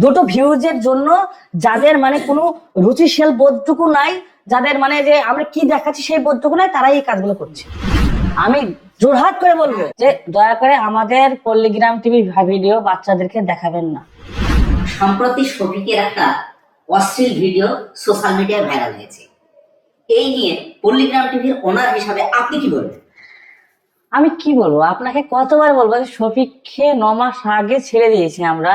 দুটো ভিউজের জন্য যাদের মানে কোনো রুচিশীল বোধটুকু নাই যাদের মানে যে আমরা কি দেখাচ্ছি সেই বোধটুকু নাই তারাই এই কাজগুলো করছে। আমি জোরহাট করে বলব যে দয়া করে আমাদের পল্লীগ্রাম টিভি ভিডিও বাচ্চাদেরকে দেখাবেন না। সম্প্রতি শফিকের একটা অশ্লীল ভিডিও সোশ্যাল মিডিয়ায় ভাইরাল হয়েছে। এই নিয়ে পল্লীগ্রাম টিভির ওনার হিসাবে আপনি কি বলবেন? আমি কি বলব? আপনাকে কতবার বলব যে শফিককে ন মাস আগে ছেড়ে দিয়েছি আমরা।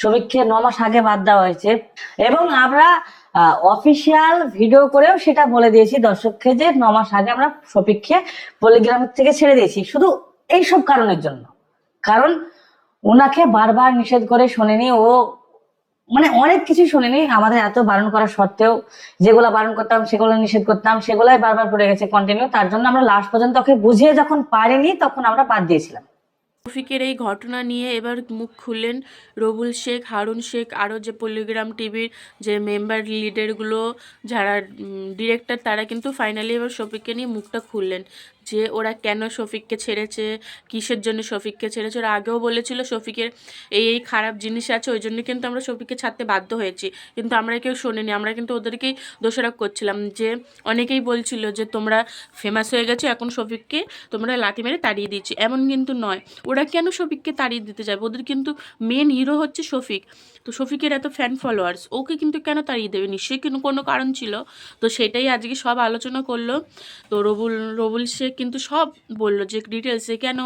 শফিককে ন মাস আগে বাদ দেওয়া হয়েছে। এবং আমরা অফিসিয়াল ভিডিও করেও সেটা বলে দিয়েছি দর্শককে যে ন মাস আগে আমরা শফিককে পল্লীগ্রাম থেকে ছেড়ে দিয়েছি। শুধু এইসব কারণের জন্য। কারণ ওনাকে বারবার নিষেধ করে শোনেনি। ও মানে অনেক কিছু শুনিনি। আমাদের এত বারণ করা সত্ত্বেও যেগুলো বারণ করতাম, সেগুলো নিষেধ করতাম, সেগুলাই বারবার পড়ে গেছে কন্টিনিউ তার জন্য আমরা লাস্ট পর্যন্ত ওকে বুঝিয়ে যখন পারিনি, তখন আমরা বাদ দিয়েছিলাম। রফিকের এই ঘটনা নিয়ে এবার মুখ খুললেন রবুল শেখ, হারুন শেখ, আরও যে পল্লিগ্রাম টিভির যে মেম্বার লিডারগুলো যারা ডিরেক্টর তারা কিন্তু ফাইনালি এবার শফিককে নিয়ে মুখটা খুললেন যে ওরা কেন শফিককে ছেড়েছে, কিসের জন্য শফিককে ছেড়েছে। ওরা আগেও বলেছিল শফিকের এই এই খারাপ জিনিস আছে, ওই জন্য কিন্তু আমরা শফিককে ছাড়তে বাধ্য হয়েছি। কিন্তু আমরা কেউ শোনেনি, আমরা কিন্তু ওদেরকেই দোষারোপ করছিলাম যে অনেকেই বলছিল যে তোমরা ফেমাস হয়ে গেছো, এখন শফিককে তোমরা লাথি মেরে তাড়িয়ে দিচ্ছি এমন কিন্তু নয়। ওরা কেন শফিককে তাড়িয়ে দিতে যাবে? ওদের কিন্তু মেন হিরো হচ্ছে শফিক। তো শফিকের এত ফ্যান ফলোয়ার্স ওকে কিন্তু কেন তাড়িয়ে দেবে? নিশ্চয়ই কিন্তু কোনো কারণ ছিল। তো সেটাই আজকে সব আলোচনা করল। তো রবুল রবুল শেখ কিন্তু সব বলল যে ডিটেলসে কেন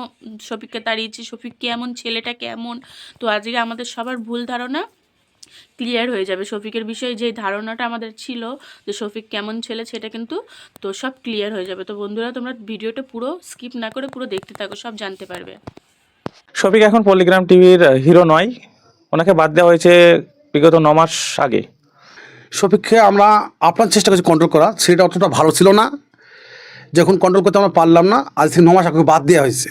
শফিককে তাড়িয়েছি? শফিক কেমন? ছেলেটা কেমন? তো আজকে আমাদের সবার ভুল ধারণা ক্লিয়ার হয়ে যাবে। শফিকের বিষয়ে যে ধারণাটা আমাদের ছিল যে শফিক কেমন ছেলে, সেটা কিন্তু তো সব ক্লিয়ার হয়ে যাবে। তো বন্ধুরা, তোমরা ভিডিওটা পুরো স্কিপ না করে পুরো দেখতে থাকো, সব জানতে পারবে। শফিক এখন পলিগ্রাম টিভির হিরো নয়। ওনাকে বাদ দেওয়া হয়েছে বিগত ন মাস আগে। শফিককে আমরা আপনার চেষ্টা করছি কন্ট্রোল করা। সেটা অতটা ভালো ছিল না। যখন কন্ট্রোল করতে আমরা পারলাম না আজ থেকে ন মাস আগে বাদ দেওয়া হয়েছে।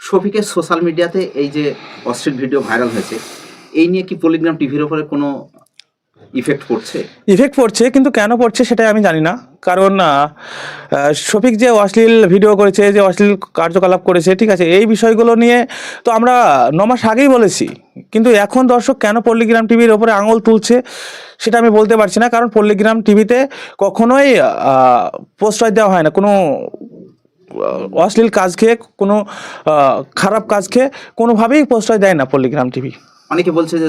শফিকের সোশ্যাল মিডিয়াতে এই যে অশ্লীল ভিডিও ভাইরাল হয়েছে এই নিয়ে কি পলিগ্রাম টিভির ওপরে কোনো ইফেক্ট পড়ছে? ইফেক্ট পড়ছে কিন্তু কেন পড়ছে সেটা আমি জানি না। কারণ শফিক যে অশ্লীল ভিডিও করেছে যে অশ্লীল কার্যকলাপ করেছে ঠিক আছে এই বিষয়গুলো নিয়ে তো আমরা ন মাস আগেই বলেছি। কিন্তু এখন দর্শক কেন পল্লীগ্রাম টিভির ওপরে আঙুল তুলছে সেটা আমি বলতে পারছি না কারণ পল্লীগ্রাম টিভিতে কখনোই প্রশ্রয় দেওয়া হয় না। কোনো অশ্লীল কাজকে কোনো খারাপ কাজকে কোনোভাবেই প্রশ্রয় দেয় না পল্লীগ্রাম টিভি। অনেকে বলছে যে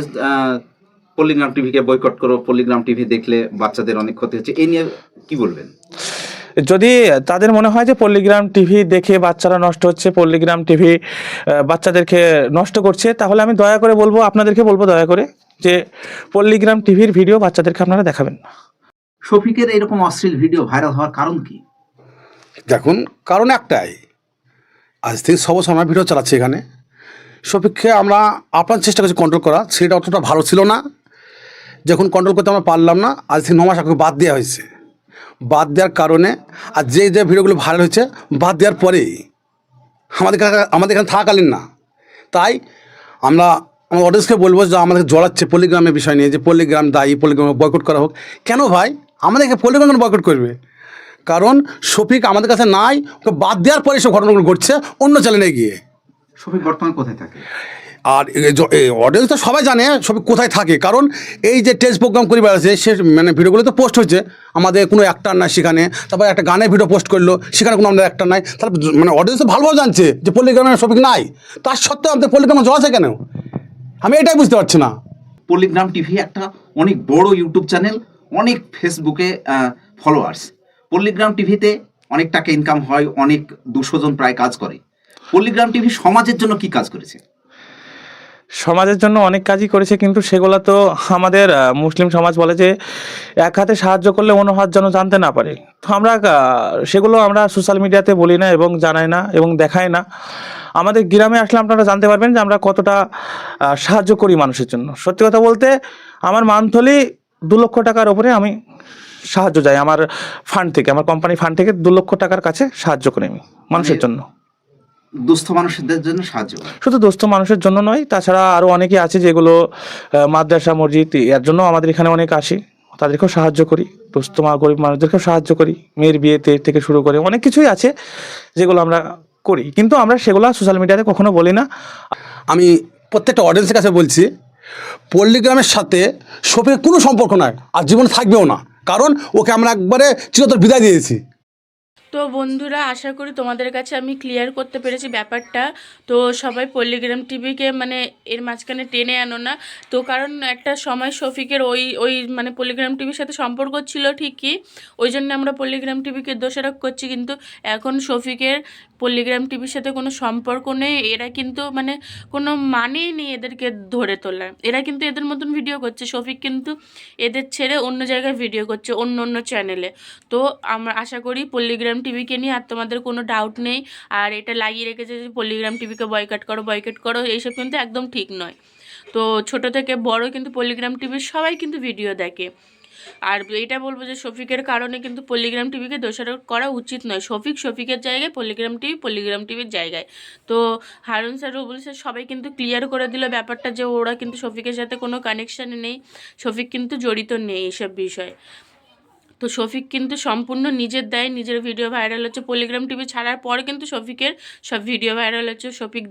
আহ, পল্লিগ্রাম টিভিকে বয়কট করো পল্লিগ্রাম টিভি দেখলে বাচ্চাদের অনেক ক্ষতি হচ্ছে। এই নিয়ে কি বলবেন? যদি তাদের মনে হয় যে পল্লীগ্রাম টিভি দেখে বাচ্চারা নষ্ট হচ্ছে পল্লীগ্রাম টিভি বাচ্চাদেরকে নষ্ট করছে তাহলে আমি দয়া করে বলব আপনাদেরকে বলব দয়া করে যে পল্লীগ্রাম টিভির ভিডিও বাচ্চাদেরকে আপনারা দেখাবেন না। শফিকের এরকম অশ্লীল ভিডিও ভাইরাল হওয়ার কারণ কি? দেখুন কারণ একটাই। আজ থেকে সব সময় ভিডিও চালাচ্ছি এখানে। শফিককে আমরা আপনার চেষ্টা করছি কন্ট্রোল করা। সেটা অতটা ভালো ছিল না। যখন কন্ট্রোল করতে আমরা পারলাম না, আজ থেকে ন মাস আগে বাদ দেওয়া হয়েছে। বাদ দেওয়ার কারণে আর যে যে ভিডিওগুলো ভাইরাল হয়েছে, বাদ দেওয়ার পরেই আমাদের আমাদের এখানে থাকাকালীন না। তাই আমরা, আমার অডিয়েন্সকে বলব যে আমাদের জড়াচ্ছে পল্লীগ্রামের বিষয় নিয়ে, যে পল্লীগ্রাম দায়ী পল্লীগ্রাম বয়কট করা হোক। কেন ভাই? আমাদেরকে পল্লীগ্রাম কেন বয়কট করবে? কারণ শফিক আমাদের কাছে নাই, ওকে বাদ দেওয়ার পরে সব ঘটনাগুলো ঘটছে, অন্য চ্যানেলে গিয়ে। শফিক বর্তমান কোথায় থাকে? আর অডিয়েন্স তো সবাই জানে সব কোথায় থাকে। কারণ এই যে টেস্ট প্রোগ্রাম করে বেড়াচ্ছে, সে মানে ভিডিওগুলো তো পোস্ট হচ্ছে আমাদের কোনো অ্যাক্টার নাই সেখানে। তারপর একটা গানের ভিডিও পোস্ট করল, সেখানে কোনো আমাদের অ্যাক্টার নাই। তাহলে মানে অডিয়েন্স তো ভালোভাবে জানছে যে পল্লীগ্রামের শফিক নাই। তার সত্ত্বেও আমাদের পল্লীগ্রামে জল আছে কেন? আমি এটাই বুঝতে পারছি না। পল্লিগ্রাম টিভি একটা অনেক বড় ইউটিউব চ্যানেল অনেক ফেসবুকে ফলোয়ার্স পল্লিগ্রাম টিভিতে অনেক টাকা ইনকাম হয়, অনেক দুশো জন প্রায় কাজ করে। পল্লিগ্রাম টিভি সমাজের জন্য কি কাজ করেছে? সমাজের জন্য অনেক কাজই করেছে কিন্তু সেগুলো তো আমাদের মুসলিম সমাজ বলে যে এক হাতে সাহায্য করলে অন্য হাত যেন জানতে না পারে। তো আমরা সেগুলো আমরা সোশ্যাল মিডিয়াতে বলি না এবং জানাই না এবং দেখাই না। আমাদের গ্রামে আসলে আপনারা জানতে পারবেন যে আমরা কতটা সাহায্য করি মানুষের জন্য। সত্যি কথা বলতে আমার মান্থলি দু লক্ষ টাকার ওপরে আমি সাহায্য চাই আমার ফান্ড থেকে আমার কোম্পানি ফান্ড থেকে দু লক্ষ টাকার কাছে সাহায্য করি আমি মানুষের জন্য। দুস্থ মানুষদের জন্য সাহায্য শুধু দুস্থ মানুষের জন্য নয় তাছাড়া আরও অনেকে আছে যেগুলো মাদ্রাসা মসজিদ এর জন্য আমাদের এখানে অনেক আসি। তাদেরকেও সাহায্য করি দুস্থ মা গরিব মানুষদেরকেও সাহায্য করি মেয়ের বিয়েতে থেকে শুরু করে অনেক কিছুই আছে যেগুলো আমরা করি। কিন্তু আমরা সেগুলো সোশ্যাল মিডিয়াতে কখনো বলি না। আমি প্রত্যেকটা অডিয়েন্সের কাছে বলছি পল্লীগ্রামের সাথে শফিকের কোনো সম্পর্ক নাই আর জীবনে থাকবেও না। কারণ ওকে আমরা একবারে চিরতর বিদায় দিয়েছি। তো বন্ধুরা, আশা করি তোমাদের কাছে আমি ক্লিয়ার করতে পেরেছি ব্যাপারটা। তো সবাই পল্লিগ্রাম টিভিকে মানে এর মাঝখানে টেনে আনো না। তো কারণ একটা সময় শফিকের ওই ওই মানে পল্লিগ্রাম টিভির সাথে সম্পর্ক ছিল ঠিকই, ওই জন্য আমরা পল্লিগ্রাম টিভিকে দোষারোপ করছি। কিন্তু এখন শফিকের পল্লিগ্রাম টিভির সাথে কোনো সম্পর্ক নেই। এরা কিন্তু মানে কোনো মানেই নেই এদেরকে ধরে তোলার। এরা কিন্তু এদের মতন ভিডিও করছে। শফিক কিন্তু এদের ছেড়ে অন্য জায়গায় ভিডিও করছে অন্য অন্য চ্যানেলে তো আমরা আশা করি পল্লিগ্রাম টিভিকে নিয়ে আর তোমাদের কোনো ডাউট নেই। আর এটা লাগিয়ে রেখেছে যে পল্লিগ্রাম টিভিকে বয়কট করো বয়কট করো, এইসব কিন্তু একদম ঠিক নয়। তো ছোট থেকে বড় কিন্তু পল্লিগ্রাম টিভির সবাই কিন্তু ভিডিও দেখে। আর এটা বলব যে শফিকের কারণে কিন্তু পল্লিগ্রাম টিভিকে দোষারোপ করা উচিত নয়। শফিক শফিকের জায়গায় পল্লিগ্রাম টিভি পল্লিগ্রাম টিভির জায়গায়। তো হারুন স্যার, রুবুল স্যার সবাই কিন্তু ক্লিয়ার করে দিল ব্যাপারটা যে ওরা কিন্তু শফিকের সাথে কোনো কানেকশান নেই। শফিক কিন্তু জড়িত নেই এসব বিষয়ে। তো শফিক কিন্তু সম্পূর্ণ নিজের দায়, নিজের ভিডিও ভাইরাল হচ্ছে। পলিগ্রাম টিভি ছাড়ার পর কিন্তু শফিকের সব ভিডিও ভাইরাল হচ্ছে। শফিক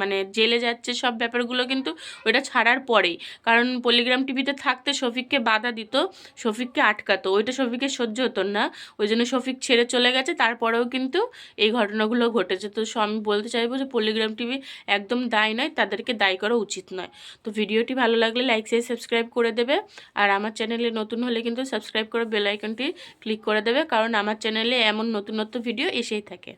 মানে জেলে যাচ্ছে, সব ব্যাপারগুলো কিন্তু ওইটা ছাড়ার পরেই। কারণ পলিগ্রাম টিভিতে থাকতে শফিককে বাধা দিত, শফিককে আটকাতো। ওইটা শফিকের সহ্য হতো না। ওই জন্য শফিক ছেড়ে চলে গেছে। তারপরেও কিন্তু এই ঘটনাগুলো ঘটেছে। তো আমি বলতে চাইব যে পলিগ্রাম টিভি একদম দায় নয়, তাদেরকে দায়ী করা উচিত নয়। তো ভিডিওটি ভালো লাগলে লাইক শেয়ার সাবস্ক্রাইব করে দেবে। আর আমার চ্যানেলে নতুন হলে কিন্তু সাবস্ক্রাইব করে বেল আইকনটি ক্লিক করে দেবে কারণ আমার চ্যানেলে এমন নতুন নতুন ভিডিও এসেই থাকে।